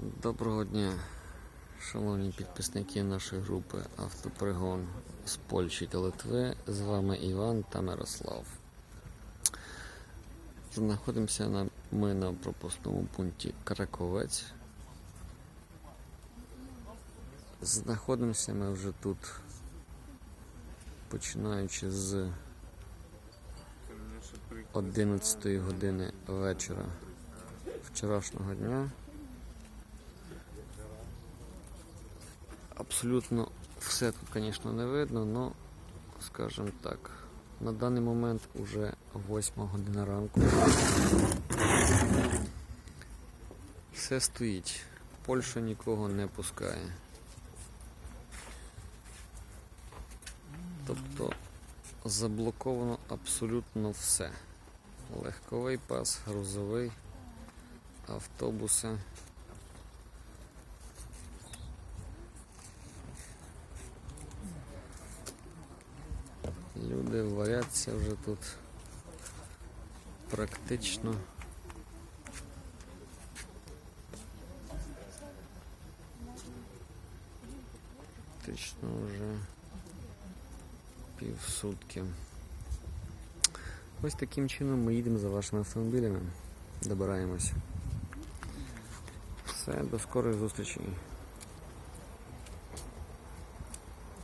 Доброго дня, шановні підписники нашої групи Автопригон з Польщі та Литви. З вами Іван та Мирослав. Знаходимося на, ми на пропускному пункті Краковець. Знаходимося ми вже тут, починаючи з 11 години вечора вчорашнього дня. Абсолютно все тут, звісно, не видно, але, скажімо так, на даний момент уже 8 година ранку. Все стоїть. Польща нікого не пускає. Тобто заблоковано абсолютно все. Легковий пас, грузовий, автобуси. Люди варяться вже тут практично. Практично вже півсутки. Ось таким чином ми їдемо за вашими автомобілями. Добираємось. Все, до скорих зустрічей.